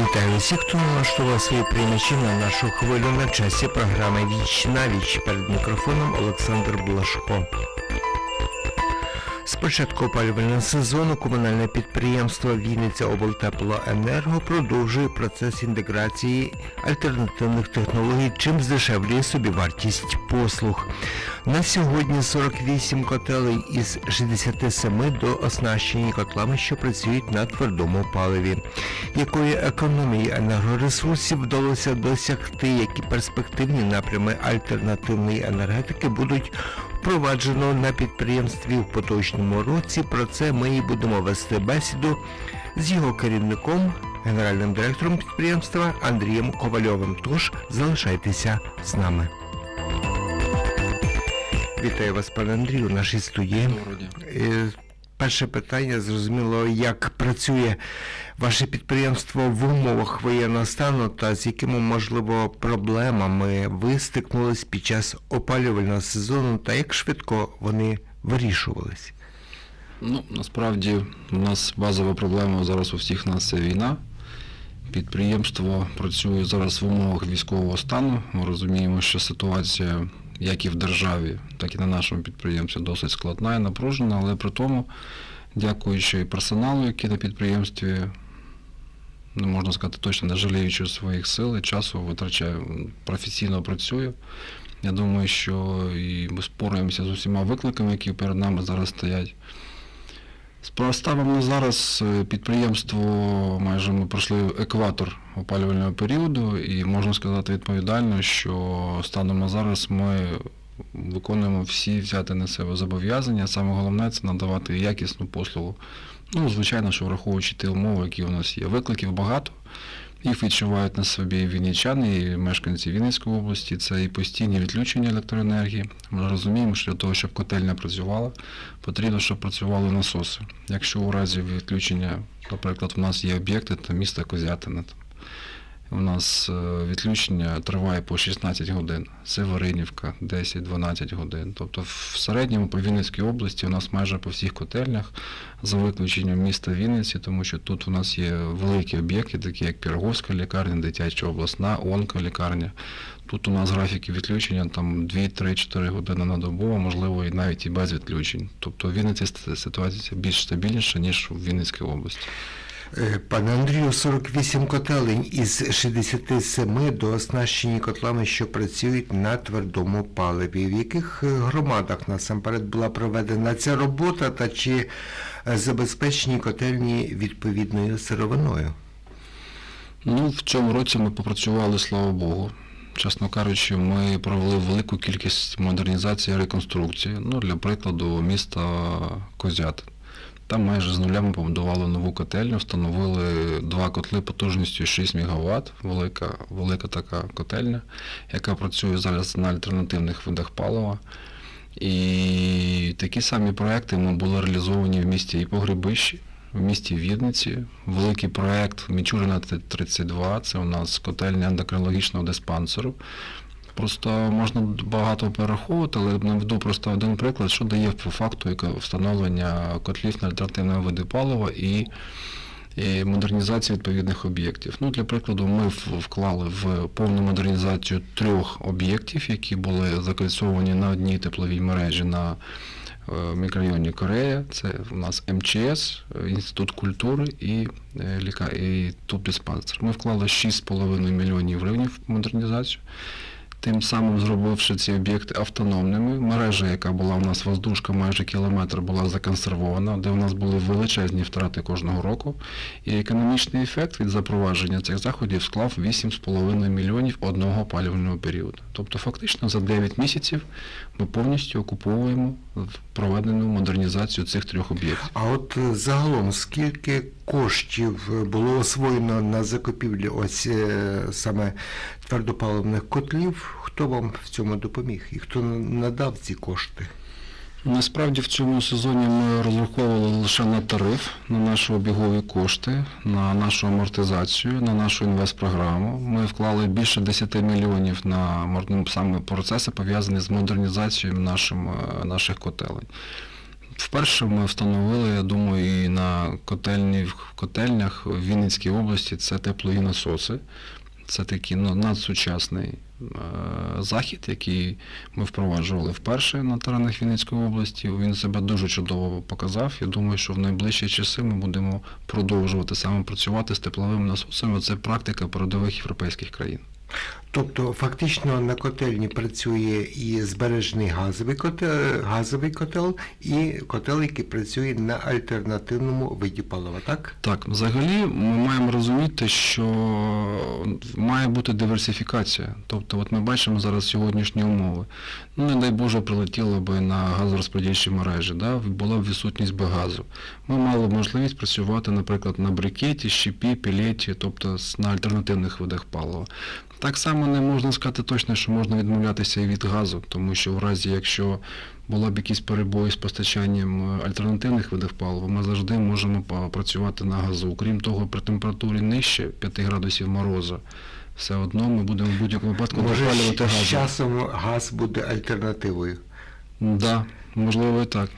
Вітаю всіх, хто налаштував свої приймачі на нашу хвилю на часі програми Віч на віч перед мікрофоном Олександр Блашко. З початку опалювального сезону комунальне підприємство Вінниця облтеплоенерго продовжує процес інтеграції альтернативних технологій, чим здешевлює собівартість послуг. На сьогодні 48 котелень із 67 до оснащені котлами, що працюють на твердому паливі. Якої економії енергоресурсів вдалося досягти, які перспективні напрями альтернативної енергетики будуть впроваджено на підприємстві в поточному році. Про це ми і будемо вести бесіду з його керівником, генеральним директором підприємства Андрієм Ковальовим. Тож залишайтеся з нами. Вітаю вас, пане Андрію, в нашій студії. Перше питання зрозуміло, як працює ваше підприємство в умовах воєнного стану та з якими можливо проблемами ви стикнулись під час опалювального сезону та як швидко вони вирішувались? Ну, насправді у нас базова проблема зараз у всіх нас це війна. Підприємство працює зараз в умовах військового стану. Ми розуміємо, що ситуація як і в державі, так і на нашому підприємстві досить складна і напружена, але при тому, дякуючи і персоналу, який на підприємстві, не можна сказати точно, не жаліючи своїх сил і часу, витрачаю, професійно працюю. Я думаю, що і ми спораємося з усіма викликами, які перед нами зараз стоять. На зараз е, підприємство майже ми пройшли екватор опалювального періоду, і можна сказати відповідально, що станом на зараз ми виконуємо всі взяти на себе зобов'язання. Саме головне це надавати якісну послугу. Ну, звичайно, що враховуючи ті умови, які у нас є. Викликів багато. Їх відчувають на собі вінничани, і мешканці Вінницької області. Це і постійні відключення електроенергії. Ми розуміємо, що для того, щоб котельня працювала, потрібно, щоб працювали насоси. Якщо у разі відключення, наприклад, у нас є об'єкти, там місто Козятина. У нас е, відключення триває по 16 годин. Северинівка 10-12 годин. Тобто в середньому по Вінницькій області у нас майже по всіх котельнях, за виключенням міста Вінниці, тому що тут у нас є великі об'єкти, такі як Піроговська лікарня, дитяча обласна, онколікарня. Тут у нас графіки відключення там 2-3-4 години на добу, а можливо і навіть і без відключень. Тобто в Вінниці ситуація більш стабільніша, ніж в Вінницькій області. Е, Пане Андрію, 48 котелень із 67 до оснащені котлами, що працюють на твердому паливі. В яких е, громадах насамперед була проведена ця робота та чи е, забезпечені котельні відповідною сировиною? Ну, в цьому році ми попрацювали, слава Богу. Чесно кажучи, ми провели велику кількість модернізації і реконструкції. Ну, для прикладу, міста Козятин. Там майже з нуля ми побудували нову котельню, встановили два котли потужністю 6 МВт, велика, велика така котельня, яка працює зараз на альтернативних видах палива. І такі самі проекти ми були реалізовані в місті і Погребищі, в місті Вінниці. Великий проект Мічурина 32, це у нас котельня ендокринологічного диспансеру. Просто можна багато перераховувати, але наведу просто один приклад, що дає по факту встановлення котлів на альтернативні види палива і, і модернізації відповідних об'єктів. Ну, для прикладу, ми вклали в повну модернізацію трьох об'єктів, які були закольцовані на одній тепловій мережі на е, мікрорайоні Корея. Це у нас МЧС, Інститут культури і, е, і тут диспансер. Ми вклали 6,5 мільйонів гривень в модернізацію. Тим самим зробивши ці об'єкти автономними, мережа, яка була у нас воздушка майже кілометр, була законсервована, де у нас були величезні втрати кожного року. І економічний ефект від запровадження цих заходів склав 8,5 мільйонів одного опалювального періоду. Тобто, фактично за 9 місяців ми повністю окуповуємо проведену модернізацію цих трьох об'єктів. А от е, загалом скільки коштів е, було освоєно на закупівлі ось е, саме твердопаливних котлів? Хто вам в цьому допоміг і хто надав ці кошти? Насправді в цьому сезоні ми розраховували лише на тариф, на наші обігові кошти, на нашу амортизацію, на нашу інвестпрограму. Ми вклали більше 10 мільйонів на ну, саме процеси, пов'язані з модернізацією нашим, е, наших котелень. Вперше ми встановили, я думаю, і на котельні, в котельнях в Вінницькій області це теплові насоси. Це такий ну, надсучасний захід, який ми впроваджували вперше на теренах Вінницької області. Він себе дуже чудово показав. Я думаю, що в найближчі часи ми будемо продовжувати саме працювати з тепловими насосами. Це практика передових європейських країн. Тобто фактично на котельні працює і збережений газовий котел, газовий котел, і котел, який працює на альтернативному виді палива, так? Так, взагалі ми маємо розуміти, що має бути диверсифікація. Тобто, от ми бачимо зараз сьогоднішні умови. Ну, не дай Боже, прилетіло би на газорозподільчі мережі, да? була б відсутність би газу. Ми мали б можливість працювати, наприклад, на брикеті, щепі, пілеті, тобто на альтернативних видах палива. Так само не можна сказати точно, що можна відмовлятися і від газу, тому що в разі, якщо була б якісь перебої з постачанням е, альтернативних видів палива, ми завжди можемо працювати на газу. Крім того, при температурі нижче 5 градусів морозу, все одно ми будемо в будь-якому випадку Може, допалювати з часом газ буде альтернативою. Да, можливо, і так.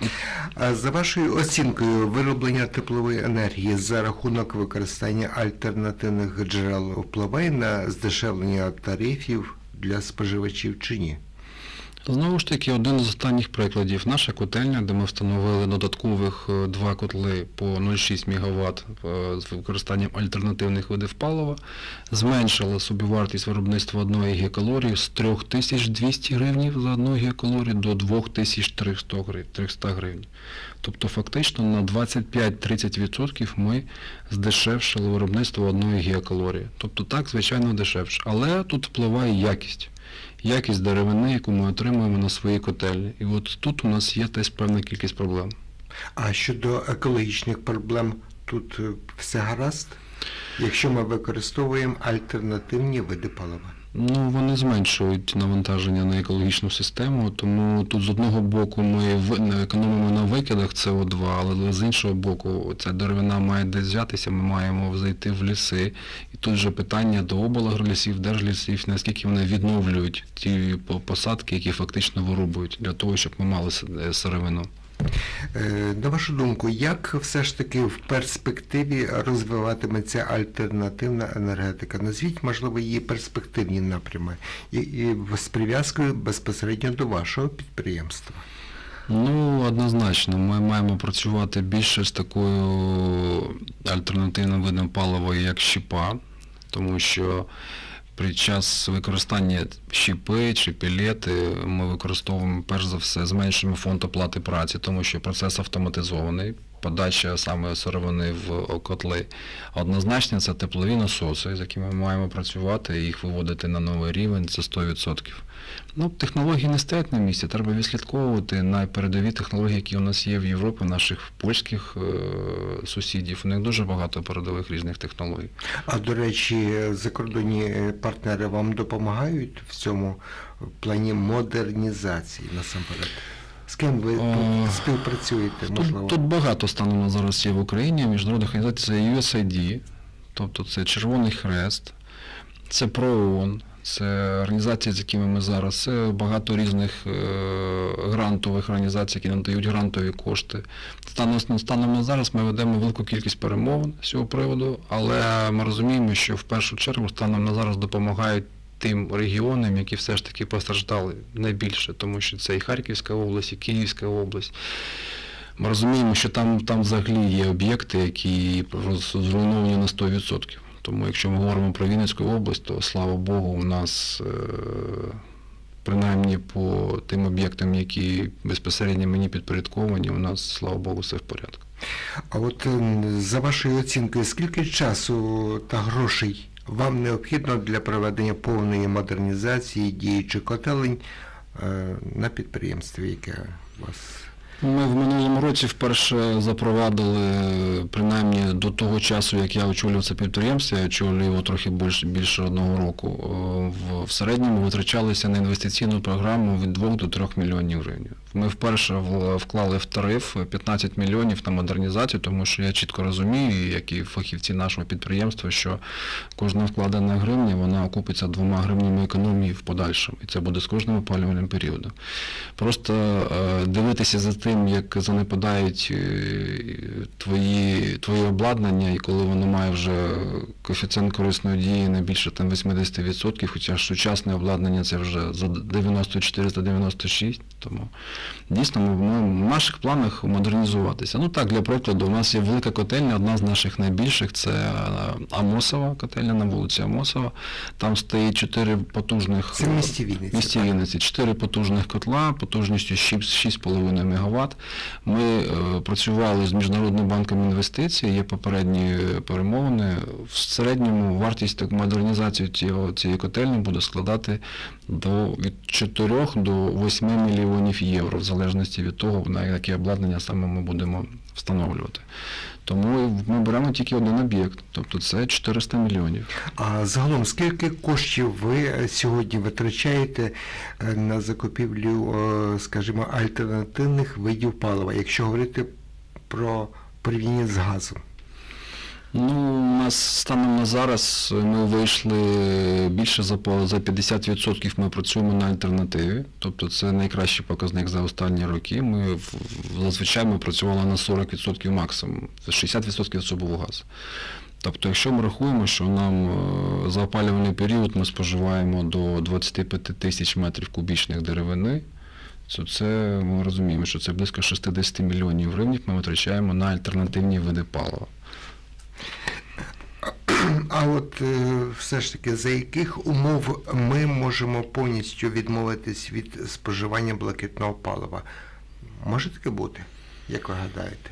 А за вашою оцінкою, вироблення теплової енергії за рахунок використання альтернативних джерел впливає на здешевлення тарифів для споживачів чи ні? Знову ж таки, один з останніх прикладів. Наша котельня, де ми встановили додаткових е, два котли по 0,6 МВт з використанням альтернативних видів палива, зменшила собівартість виробництва одної гігакалорії з 3200 гривень за одну гігакалорію до 2300 гривень. Тобто фактично на 25-30% ми здешевшили виробництво одної гігакалорії. Тобто так, звичайно, дешевше. Але тут впливає якість якість деревини, яку ми отримуємо на своїй котельні. І от тут у нас є теж певна кількість проблем. А щодо екологічних проблем, тут е, все гаразд, якщо ми використовуємо альтернативні види палива. Ну, вони зменшують навантаження на екологічну систему, тому тут з одного боку ми економимо на викидах СО2, але з іншого боку, ця деревина має десь взятися, ми маємо зайти в ліси. І тут же питання до облгарлісів, держлісів, наскільки вони відновлюють ті посадки, які фактично вирубують, для того, щоб ми мали е, сировину. Е, На вашу думку, як все ж таки в перспективі розвиватиметься альтернативна енергетика? Назвіть, можливо, її перспективні напрями і, і з прив'язкою безпосередньо до вашого підприємства. Ну, однозначно, ми маємо працювати більше з такою альтернативним видом палива, як щепа, тому що під час використання щіпи чи пілети ми використовуємо перш за все зменшуємо фонд оплати праці, тому що процес автоматизований. Подача саме сировини в котли. Однозначно це теплові насоси, з якими ми маємо працювати і їх виводити на новий рівень, це 100%. Ну, технології не стоять на місці, треба відслідковувати на передові технології, які у нас є в Європі, наших польських е- сусідів. У них дуже багато передових різних технологій. А до речі, закордонні е, партнери вам допомагають в цьому плані модернізації насамперед? З ким ви тут співпрацюєте, можливо? Тут, тут багато станом зараз є в Україні. Міжнародних організацій це USAID, тобто це Червоний Хрест, це ПРООН, це організації, з якими ми зараз, це багато різних е, грантових організацій, які надають грантові кошти. Станом, станом на зараз ми ведемо велику кількість перемовин з цього приводу, але ми розуміємо, що в першу чергу станом на зараз допомагають тим регіонам, які все ж таки постраждали найбільше, тому що це і Харківська область, і Київська область. Ми розуміємо, що там, там взагалі є об'єкти, які зруйновані на 100%. Тому якщо ми говоримо про Вінницьку область, то слава Богу, у нас е, принаймні по тим об'єктам, які безпосередньо мені підпорядковані, у нас, слава Богу, все в порядку. А от за вашою оцінкою, скільки часу та грошей вам необхідно для проведення повної модернізації діючих котелень е, на підприємстві, яке у вас? Ми в минулому році вперше запровадили, принаймні до того часу, як я очолював це підприємство, я очолюю його трохи більше, більше одного року. В, в середньому витрачалися на інвестиційну програму від 2 до 3 мільйонів гривень. Ми вперше вклали в тариф 15 мільйонів на модернізацію, тому що я чітко розумію, як і фахівці нашого підприємства, що кожна вкладена гривня вона окупиться двома гривнями економії в подальшому, і це буде з кожним опалювальним періодом. Просто е, дивитися за тим, як занепадають е, твої, твої обладнання, і коли воно має вже коефіцієнт корисної дії не більше там 80%, хоча ж сучасне обладнання це вже за 94-96, тому дійсно ми, ми в наших планах модернізуватися. Ну так, для прикладу, у нас є велика котельня, одна з наших найбільших, це Амосова котельня на вулиці Амосова. Там стоїть чотири потужних Це місті Вінниці. в місті Вінниці. Чотири потужних котла, потужністю 6,5 МВт. Ми е, працювали з Міжнародним банком інвестицій, є попередні перемовини. В середньому вартість так, модернізації цієї котельні буде складати до, від 4 до 8 мільйонів євро, в залежності від того, на яке обладнання саме ми будемо встановлювати. Тому ми беремо тільки один об'єкт, тобто це 400 мільйонів. А загалом, скільки коштів ви е, сьогодні витрачаєте е, на закупівлю, е, скажімо, альтернативних видів палива, якщо говорити про порівняння з газом? Ну, у нас станом на зараз ми вийшли більше за за 50% ми працюємо на альтернативі. Тобто це найкращий показник за останні роки. Ми зазвичай ми працювали на 40% максимум. 60% це був газ. Тобто, якщо ми рахуємо, що нам е, за опалювальний період ми споживаємо до 25 тисяч метрів кубічних деревини, то це ми розуміємо, що це близько 60 мільйонів гривень ми витрачаємо на альтернативні види палива. А от е, все ж таки, за яких умов ми можемо повністю відмовитись від споживання блакитного палива? Може таке бути, як ви гадаєте?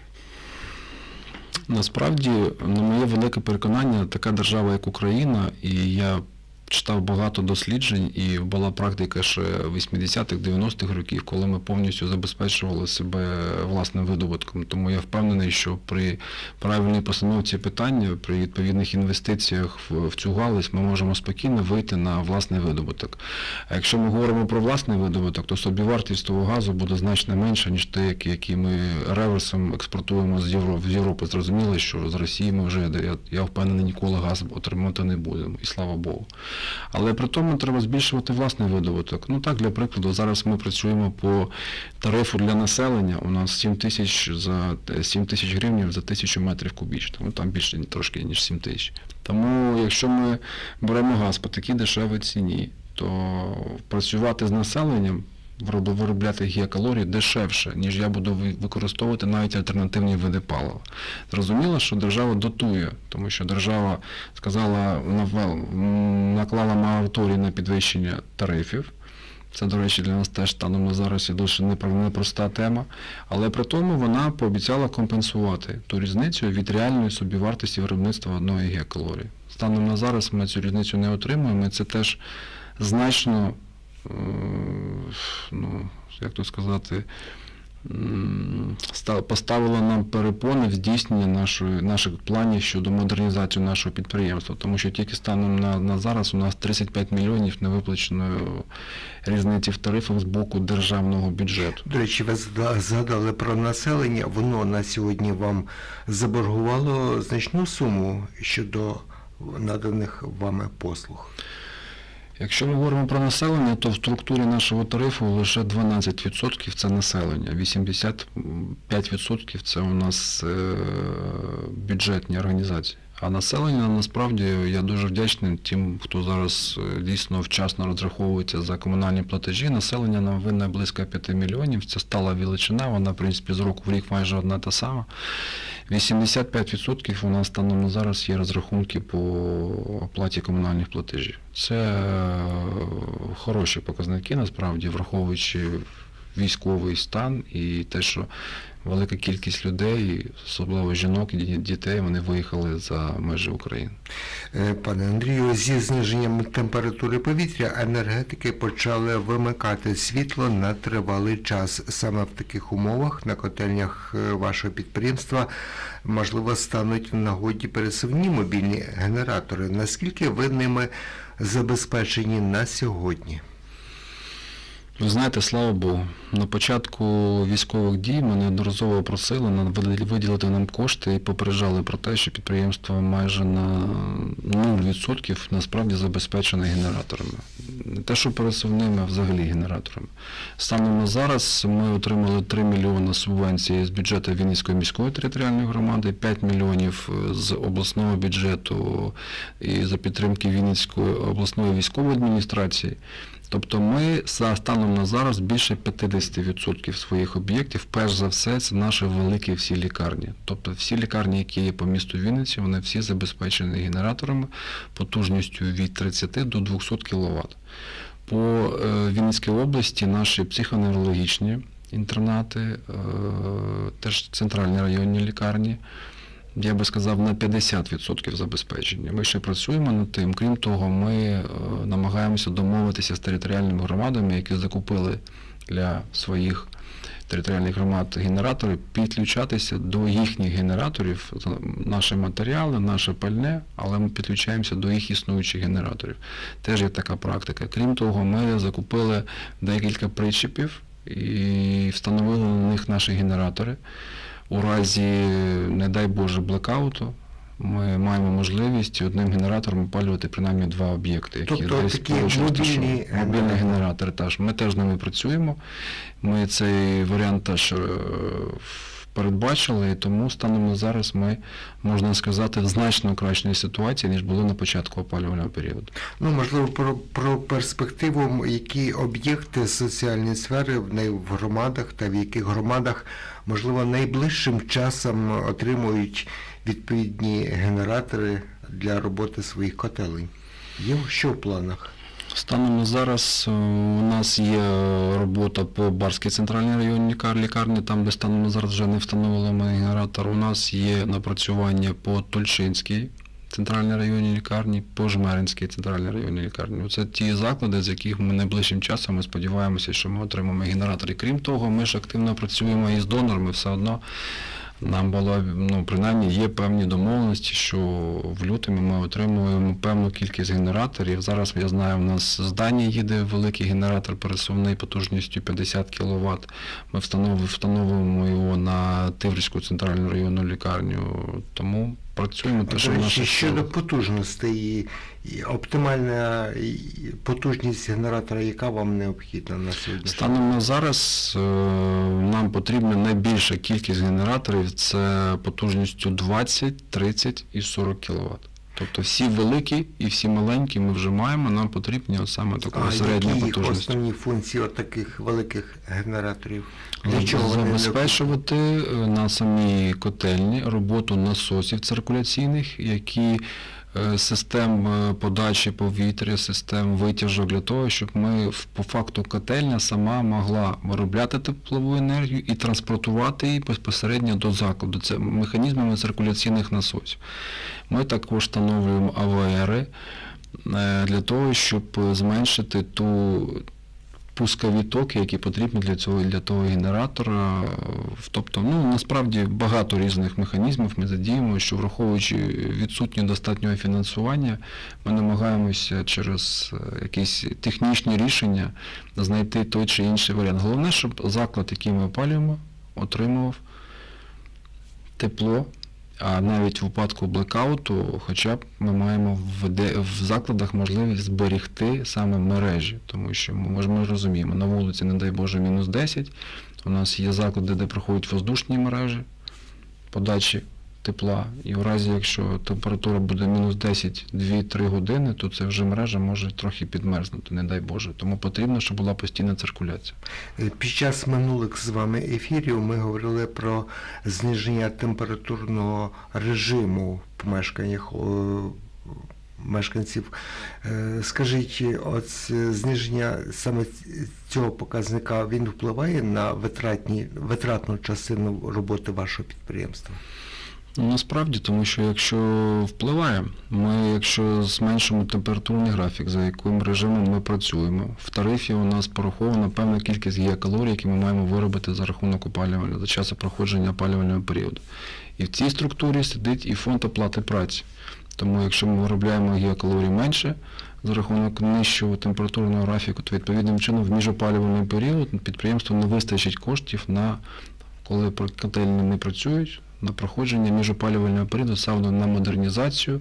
Насправді, на моє велике переконання, така держава, як Україна, і я читав багато досліджень, і була практика ще 80-х, 90-х років, коли ми повністю забезпечували себе власним видобутком. Тому я впевнений, що при правильній постановці питання, при відповідних інвестиціях в, цю галузь, ми можемо спокійно вийти на власний видобуток. А якщо ми говоримо про власний видобуток, то собівартість того газу буде значно менша, ніж те, який, ми реверсом експортуємо з Європи. Зрозуміло, що з Росії ми вже, я впевнений, ніколи газ отримати не будемо, і слава Богу. Але при тому треба збільшувати власний видобуток. Ну так, для прикладу, зараз ми працюємо по тарифу для населення. У нас 7 тисяч за 7 тисяч гривень за тисячу метрів кубічних. Ну там більше трошки ніж 7 тисяч. Тому якщо ми беремо газ по такій дешевій ціні, то працювати з населенням. Вироб- Виробляти гігакалорії дешевше, ніж я буду використовувати навіть альтернативні види палива. Зрозуміло, що держава дотує, тому що держава сказала, наклала мораторій на підвищення тарифів. Це, до речі, для нас теж станом на зараз є дуже непроста тема. Але при тому вона пообіцяла компенсувати ту різницю від реальної собівартості виробництва одної гігакалорії. Станом на зараз ми цю різницю не отримуємо, і це теж значно, ну, як то сказати, поставило нам перепони в здійсненні нашої, наших планів щодо модернізації нашого підприємства, тому що тільки станом на, на зараз у нас 35 мільйонів невиплаченої різниці в тарифах з боку державного бюджету. До речі, ви згадали про населення, воно на сьогодні вам заборгувало значну суму щодо наданих вами послуг. Якщо ми говоримо про населення, то в структурі нашого тарифу лише 12% це населення, 85% це у нас е, бюджетні організації. А населення насправді я дуже вдячний тим, хто зараз е, дійсно вчасно розраховується за комунальні платежі. Населення нам винне близько 5 мільйонів. Це стала величина, вона в принципі з року в рік майже одна та сама. 85% у нас станом на зараз є розрахунки по оплаті комунальних платежів. Це е, хороші показники, насправді, враховуючи військовий стан і те, що велика кількість людей, особливо жінок і дітей, вони виїхали за межі України. Е, Пане Андрію, зі зниженням температури повітря енергетики почали вимикати світло на тривалий час. Саме в таких умовах на котельнях е, вашого підприємства можливо стануть в нагоді пересувні мобільні генератори. Наскільки ви ними забезпечені на сьогодні? Ви знаєте, слава Богу, на початку військових дій ми неодноразово просили виділити нам кошти і попереджали про те, що підприємство майже на 0% насправді забезпечене генераторами. Не те, що пересувними, а взагалі генераторами. Станом на зараз ми отримали 3 мільйони субвенції з бюджету Вінницької міської територіальної громади, 5 мільйонів з обласного бюджету і за підтримки Вінницької обласної військової адміністрації. Тобто ми станом на зараз більше 50% своїх об'єктів, перш за все, це наші великі всі лікарні. Тобто всі лікарні, які є по місту Вінниці, вони всі забезпечені генераторами потужністю від 30 до 200 кВт. По е, Вінницькій області наші психоневрологічні інтернати, е, теж центральні районні лікарні, я би сказав, на 50% забезпечення. Ми ще працюємо над тим. Крім того, ми е, намагаємося домовитися з територіальними громадами, які закупили для своїх територіальних громад генератори, підключатися до їхніх генераторів, наші матеріали, наше пальне, але ми підключаємося до їх існуючих генераторів. Теж є така практика. Крім того, ми закупили декілька причепів і встановили на них наші генератори. У разі, не дай Боже, блекауту, ми маємо можливість одним генератором опалювати принаймні два об'єкти, які Тобто десь такі поруч мобільні генератори. Мобільні генератори теж. Ми теж ними працюємо. Ми цей варіант теж е, передбачили, і тому станом на зараз ми, можна сказати, в значно кращій ситуації, ніж були на початку опалювального періоду. Ну, можливо, про, про перспективу, які об'єкти соціальної сфери в громадах та в яких громадах, можливо, найближчим часом отримують відповідні генератори для роботи своїх котелень. Є що в планах? Станом на зараз е, у нас є робота по Барській центральній районній лікарні, там, де станом на зараз вже не встановлено генератор. У нас є напрацювання по Тульчинській центральній районній лікарні, по Жмеринській центральній районній лікарні. Це ті заклади, з яких ми найближчим часом ми сподіваємося, що ми отримаємо генератори. Крім того, ми ж активно працюємо із донорами, все одно. Нам було, ну, принаймні, є певні домовленості, що в лютому ми отримуємо певну кількість генераторів. Зараз я знаю, у нас з Данії їде великий генератор пересувний потужністю 50 кВт. Ми встановимо його на Тиврівську центральну районну лікарню. Тому працюємо те, що наших щодо потужностей, оптимальна потужність генератора, яка вам необхідна на сьогодні? Станом на зараз е, нам потрібна найбільша кількість генераторів це потужністю 20, 30 і 40 кВт. Тобто всі великі і всі маленькі ми вже маємо, нам потрібні от саме такої А середньої які основні функції от таких великих генераторів? Для чого? Забезпечувати е, на самій котельні роботу насосів циркуляційних, які е, систем е, подачі повітря, систем витяжок для того, щоб ми по факту котельня сама могла виробляти теплову енергію і транспортувати її безпосередньо до закладу. Це механізмами циркуляційних насосів. Ми також встановлюємо АВРи е, для того, щоб е, зменшити ту пускові токи, які потрібні для цього для того генератора. Тобто, ну насправді багато різних механізмів ми задіємо, що враховуючи відсутнє достатнього фінансування, ми намагаємося через е, якісь технічні рішення знайти той чи інший варіант. Головне, щоб заклад, який ми опалюємо, отримував тепло. А навіть в випадку блекауту, хоча б ми маємо в, де, в закладах можливість зберігти саме мережі, тому що ми, ж- ми розуміємо, на вулиці, не дай Боже, мінус 10, у нас є заклади, де проходять воздушні мережі подачі тепла, і в разі, якщо температура буде мінус 10 2-3 години, то це вже мережа може трохи підмерзнути, не дай Боже. Тому потрібно, щоб була постійна циркуляція. Е, Під час минулих з вами ефірів ми говорили про зниження температурного режиму в помешканнях мешканців. Е, Скажіть, от е, зниження саме цього показника він впливає на витратні, витратну частину роботи вашого підприємства? Ну, Насправді, тому що якщо впливає, ми якщо зменшимо температурний графік, за яким режимом ми працюємо, в тарифі у нас порахована певна кількість гігакалорій, які ми маємо виробити за рахунок опалювання, за часу проходження опалювального періоду. І в цій структурі сидить і фонд оплати праці. Тому якщо ми виробляємо гігакалорій менше, за рахунок нижчого температурного графіку, то відповідним чином в міжопалювальний період підприємству не вистачить коштів на коли котельні не працюють, на проходження міжопалювального періоду саме на модернізацію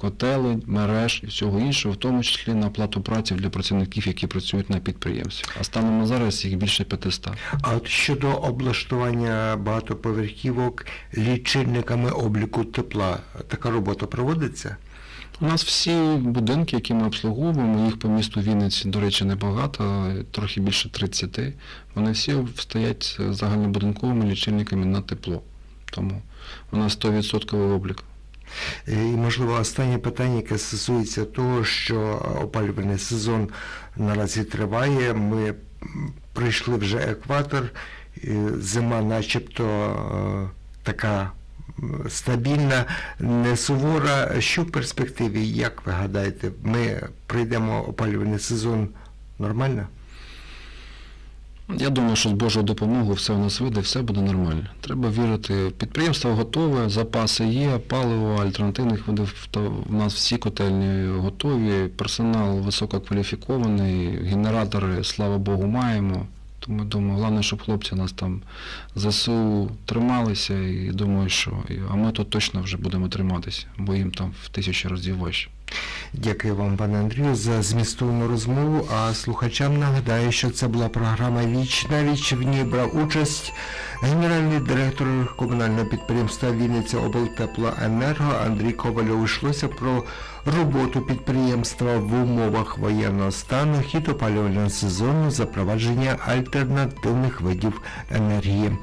котелень, мереж і всього іншого, в тому числі на оплату праці для працівників, які працюють на підприємстві. А станом на зараз їх більше 500. А от щодо облаштування багатоповерхівок лічильниками обліку тепла, така робота проводиться? У нас всі будинки, які ми обслуговуємо, їх по місту Вінниці, до речі, небагато, трохи більше 30. Вони всі стоять загальнобудинковими лічильниками на тепло. Тому у нас 100% облік. І, можливо, останнє питання, яке стосується того, що опалювальний сезон наразі триває. Ми м, пройшли вже екватор, зима начебто е, така стабільна, не сувора. Що в перспективі, як ви гадаєте, ми пройдемо опалювальний сезон нормально? Я думаю, що з Божою допомогою все у нас вийде, все буде нормально. Треба вірити. Підприємство готове, запаси є, паливо, альтернативних видів. У нас всі котельні готові, персонал висококваліфікований, генератори, слава Богу, маємо. Тому думаю, головне, щоб хлопці нас там ЗСУ трималися і думаю, що а ми тут точно вже будемо триматися, бо їм там в тисячі разів важче. Дякую вам, пане Андрію, за змістовну розмову. А слухачам нагадаю, що це була програма Віч на віч. В ній брав участь генеральний директор комунального підприємства Вінниця облтеплоенерго Андрій Ковальов. Йшлося про роботу підприємства в умовах воєнного стану, хід опалювального сезону, запровадження альтернативних видів енергії.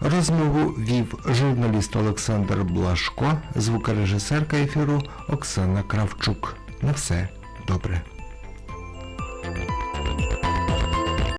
Розмову вів журналіст Олександр Блашко, звукорежисерка ефіру Оксана Кравчук. Шук. На все добре.